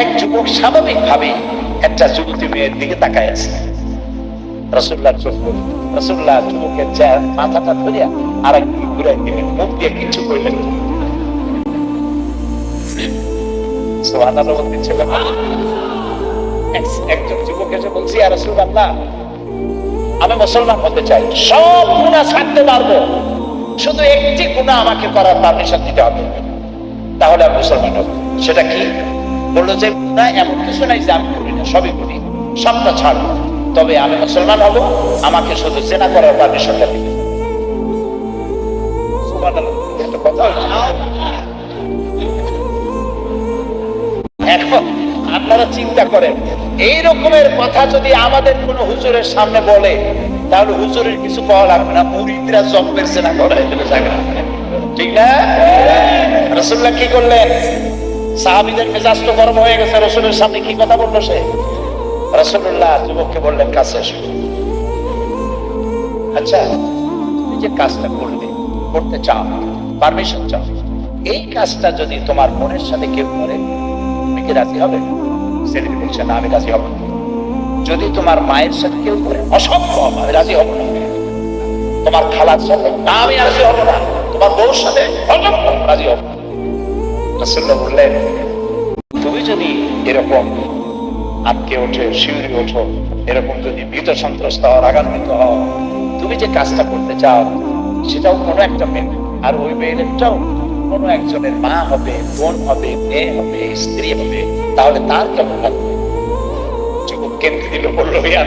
এক যুবক স্বাভাবিক ভাবে একটা যুবতী মেয়ের দিকে তাকায় আছে। রসুল্লাহ রসুল্লাহ যুবকের মাথাটা ধরিয়া আর এক ঘুরাই দিলেন। মুখ দিয়ে কিছু করলেন বলছি আর আমি মুসলমান চাই। সব ছাড়তে পারব। শুধু একটি আমাকে করার দিতে হবে। তাহলে আমি সেটা কি? বলল যে, না, এমন কিছু নাই যে আমি করি না, সবই করি। সবটা ছাড়বো তবে আমি মুসলমান হব, আমাকে শুধু চেনা করার পারমিশনটা দিবে। আপনারা চিন্তা করেন, এই রকমের কথা যদি আমাদের কোন হুজুরের সামনে বলে, তাহলে হুজুরের কিছু পাওয়া লাগবে না, মুরিদরা জব্বের সেনা জায়গা। ঠিক না? রসুল্লাহ কি করলেন? সাহাবিদের মেজাজ তো গরম হয়ে গেছে, রসুলের সামনে কি কথা বলল সে? রসুল্লাহ যুবককে বললেন, কাছে আচ্ছা তুমি যে কাজটা করলে, করতে চাও পারমিশন চাও, এই কাজটা যদি তোমার মনের সাথে কেউ করে, তুমি কি রাজি হবে? ছেলেটি বলছে, না, আমি রাজি হব। যদি তোমার মায়ের সাথে কেউ করে, অসম্ভব, আমি রাজি হব না। তোমার খালার সাথে, না, আমি রাজি হব না। তোমার বউর সাথে, অসম্ভব, রাজি হব না। রাসূলুল্লাহ বললেন, তুমি যদি এরকম আটকে ওঠে, শিউরে ওঠো, এরকম যদি ভীত সন্ত্রস্ত হও রাগান্বিত হও, তুমি যে কাজটা করতে চাও, সেটাও কোনো একটা মেয়ে, আর ওই মেয়েটাও কোনো একজনের মা হবে, বোন হবে, মেয়ে হবে, স্ত্রী হবে, তাহলে তার কেমন লাগবে? যুবক কেন্দ্র দিল বলল, ইয়া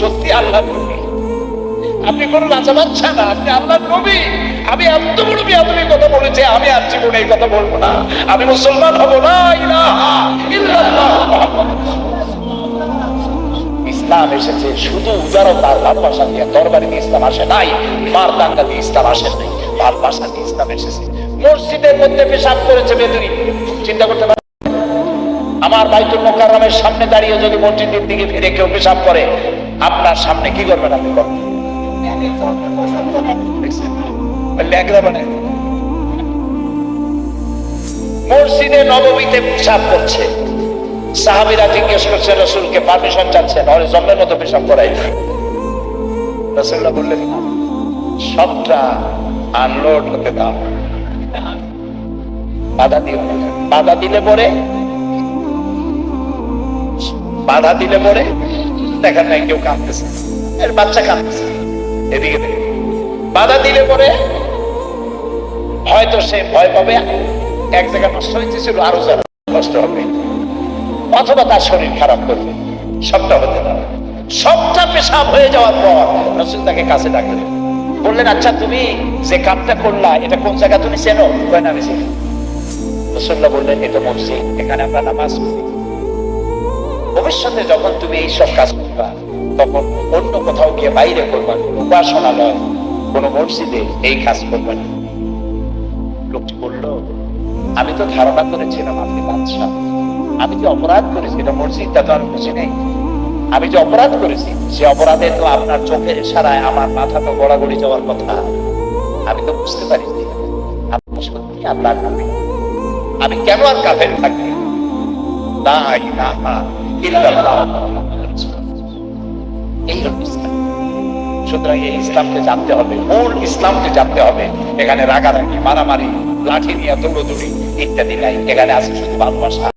সত্যি আল্লাহ নবী। আপনি কোন রাজা বাচ্চা না, আপনি আল্লাহ নবী। আমি এত বড় বিয়াদবি কথা বলেছি, আমি আর জীবনে এই কথা বলব না। আমি মুসলমান হব না ইসলাম এসেছে শুধু উদারতা আর ভালোবাসা দিয়ে। তরবারি দিয়ে ইসলাম আসে নাই, মার দাঙ্গা দিয়ে ইসলাম আসে নাই। ভালোবাসা দিয়ে ইসলাম এসেছে। মসজিদের মধ্যে পেশাব করেছে বেদুরি চিন্তা করতে পারেন আমার বাইতুল মোকাররমের সামনে দাঁড়িয়ে যদি মসজিদের দিকে ফিরে কেউ পেশাব করে, আপনার সামনে কি করবেন আপনি করবেন। মসজিদে নবমীতে পেশাব করছে। সাহাবিরা জিজ্ঞেস করছে, রসুলকে পারমিশন চাচ্ছেন? ওরে জন্মের মতো পেশাব করাই রসুল্লাহ বললেন, সবটা আনলোড হতে দাও। বাধা দিও বাধা দিলে পরে? বাধা দিলে পরে? দেখেন নাই কেউ কাঁদতেছে। এর বাচ্চা কাঁদতেছে। এদিকে বাধা দিলে পরে হয়তো সে ভয় পাবে, এক জায়গায় নষ্ট হয়েছিল আরও যারা নষ্ট হবে। অথবা তার শরীর খারাপ করবে। সবটা হতে পারে। সবটা পেশাব হয়ে যাওয়ার পর রসুল তাকে কাছে ডাকলেন। বললেন আচ্ছা তুমি যে কামটা করলা, এটা কোন জায়গা তুমি চেনো? কয়, না, আমি রসুল্লাহ বললেন, এটা মসজিদ, এখানে আমরা নামাজ পড়ি। ভবিষ্যতে যখন তুমি এইসব কাজ করবা তখন অন্য কোথাও গিয়ে বাইরে করবা। কোনো উপাসনালয়, কোনো মসজিদে এই কাজ করবে না। লোকটি বলল, আমি তো ধারণা করেছিলাম আপনি বাদশাহ। আমি যে অপরাধ করেছি, এটা মসজিদটা তো আমি বুঝি নেই। আমি যে অপরাধ করেছি, সে অপরাধে তো আপনার চোখের ইশারায় আমার মাথা তো গড়াগড়ি যাওয়ার কথা। আমি তো বুঝতে পারিনি। আপনি সত্যি আল্লাহ নবী আমি কেন আর কাফের থাকি? লা ইলাহা ইল্লাল্লাহ। সুতরাং এই ইসলামকে জানতে হবে, মূল ইসলামকে জানতে হবে। এখানে রাগারাগি, মারামারি, লাঠি নিয়ে, দৌড়দৌড়ি ইত্যাদি নাই। এখানে আছে শুধু ভালোবাসা।